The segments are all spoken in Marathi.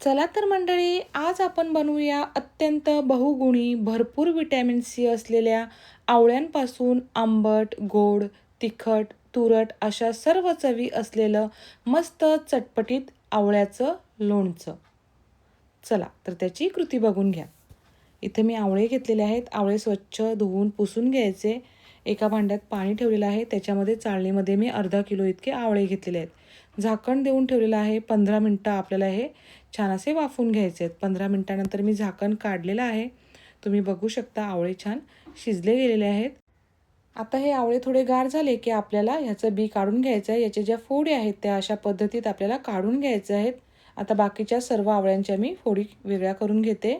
चला तर मंडळी आज आपण बनवूया अत्यंत बहुगुणी भरपूर विटॅमिन सी असलेल्या आवळ्यांपासून आंबट गोड तिखट तुरट अशा सर्व चवी असलेलं मस्त चटपटीत आवळ्याचं लोणचं. चला तर त्याची कृती बघून घ्या. इथे मी आवळे घेतलेले आहेत. आवळे स्वच्छ धुवून पुसून घ्यायचे. एका भांड्यात पाणी ठेवलेलं आहे. त्याच्यामध्ये चाळणीमध्ये मी अर्धा किलो इतके आवळे घेतलेले आहेत. झाकण देऊन ठेवलेलं आहे. पंधरा मिनटं आपल्याला हे छान असे वाफून घ्यायचे आहेत. पंधरा मिनटानंतर मी झाकण काढलेलं आहे. तुम्ही बघू शकता आवळे छान शिजले गेलेले आहेत. आता हे आवळे थोडे गार झाले की आपल्याला ह्याचं बी काढून घ्यायचं आहे. याचे ज्या फोडी आहेत त्या अशा पद्धतीत आपल्याला काढून घ्यायचे आहेत. आता बाकीच्या सर्व आवळ्यांच्या मी फोडी वेगळ्या करून घेते.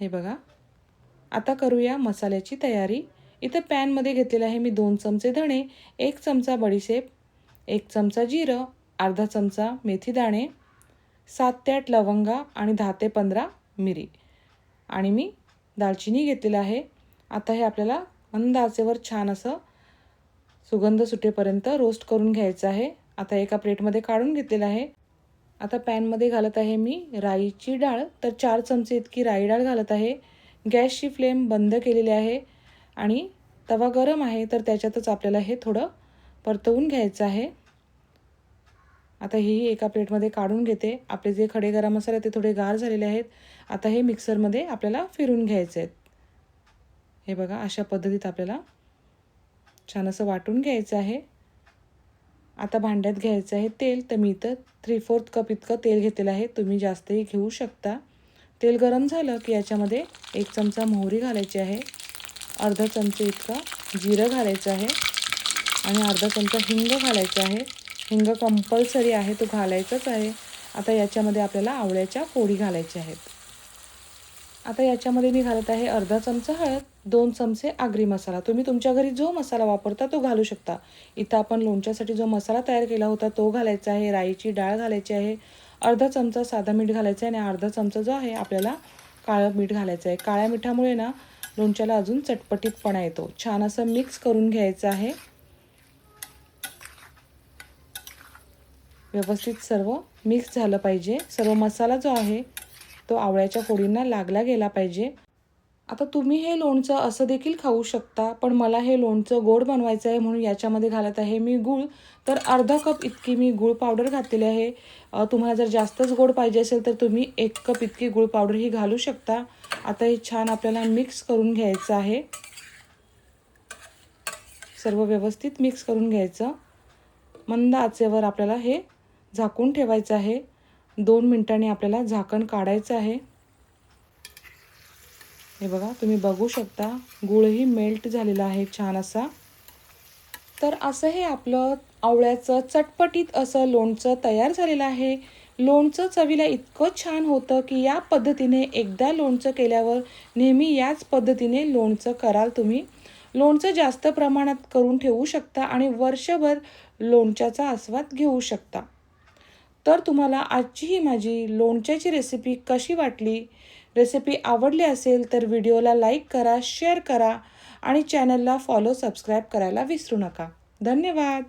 हे बघा. आता करूया मसाल्याची तयारी. इथं पॅनमध्ये घेतलेलं आहे मी दोन चमचे धणे एक चमचा बडीशेप एक चमचा जिरं अर्धा चमचा मेथी दाणे सात ते आठ लवंगा आणि दहा ते पंधरा मिरी. आणि मी दालचिनी घेतलेलं आहे. आता हे आपल्याला मंद आचेवर छान असं सुगंध सुटेपर्यंत रोस्ट करून घ्यायचं आहे. आता एका प्लेटमध्ये काढून घेतलेलं आहे. आता पॅनमध्ये घालत आहे मी राईची डाळ. तर चार चमचे इतकी राई डाळ घालत आहे. गॅसची फ्लेम बंद केलेली आहे. आणि तवा गरम आहे तर त्याच्यातच आपल्याला हे थोडं परतवून घ्यायचं आहे. आता ही एका प्लेटमध्ये काढून घेते. आपले जे खडे गरम मसाले ते थोडे गार झालेले आहेत. आता हे मिक्सरमध्ये आपल्याला फिरून घ्यायचे आहेत. हे बघा अशा पद्धतीत आपल्याला छान असं वाटून घ्यायचं आहे. आता भांड्यात घ्यायचं आहे तेल. तर मी इथं थ्री फोर्थ कप इतकं तेल घेतलेलं आहे. तुम्ही जास्तही घेऊ शकता. तेल गरम झालं की याच्यामध्ये एक चमचा मोहरी घालायची आहे. अर्धा चमचे इतका जिरं घालायचं आहे आणि अर्धा चमचा हिंग घालायचा आहे. हिंग कंपल्सरी आहे तो घालायचाच आहे. आता याच्यामध्ये आपल्याला आवळ्याच्या फोडी घालायच्या आहेत. आता याच्यामध्ये मी घालत आहे अर्धा चमचा हळद दोन चमचे आगरी मसाला. तुम्ही तुमच्या घरी जो मसाला वापरता तो घालू शकता. इथं आपण लोणच्यासाठी जो मसाला तयार केला होता तो घालायचा आहे राईची डाळ घालायची आहे अर्धा चमचा साधा मीठ घालायचं आहे आणि अर्धा चमचा जो आहे आपल्याला काळं मीठ घालायचं आहे. काळ्या मिठामुळे ना लोणच्याला अजून चटपटीतपणा येतो. छान असं मिक्स करून घ्यायचं आहे. व्यवस्थित सर्व मिक्स झालं पाहिजे. सर्व मसाला जो आहे तो आवळ्याच्या फोडींना लागला गेला पाहिजे. आता तुम्ही हे लोणचं असं देखील खाऊ शकता पण मला हे लोणचं गोड बनवायचं आहे म्हणून याच्यामध्ये घालत आहे मी गूळ. तर अर्धा कप इतकी मी गूळ पावडर घातलेली आहे. तुम्हाला जर जास्तच गोड पाहिजे असेल तर तुम्ही एक कप इतकी गूळ पावडर ही घालू शकता. आता हे छान आपल्याला मिक्स करून घ्यायचं आहे. सर्व व्यवस्थित मिक्स करून घ्यायचं. मंद आचेवर आपल्याला हे झाकून ठेवायचं आहे. दोन मिनटांनी आपल्याला झाकण काढायचं आहे. हे बघा तुम्ही बघू शकता गुळही मेल्ट झालेला आहे छान असा. तर असं हे आपलं आवळ्याचं चटपटीत असं लोणचं तयार झालेलं आहे. लोणचं चवीला इतकं छान होतं की या पद्धतीने एकदा लोणचं केल्यावर नेहमी याच पद्धतीने लोणचं कराल तुम्ही. लोणचं जास्त प्रमाणात करून ठेवू शकता आणि वर्षभर लोणच्याचा आस्वाद घेऊ शकता. तर तुम्हाला आजची ही माझी लोणच्याची रेसिपी कशी वाटली? रेसिपी आवडली असेल तर व्हिडिओला लाईक करा शेअर करा आणि चॅनलला फॉलो सबस्क्राईब करायला विसरू नका. धन्यवाद.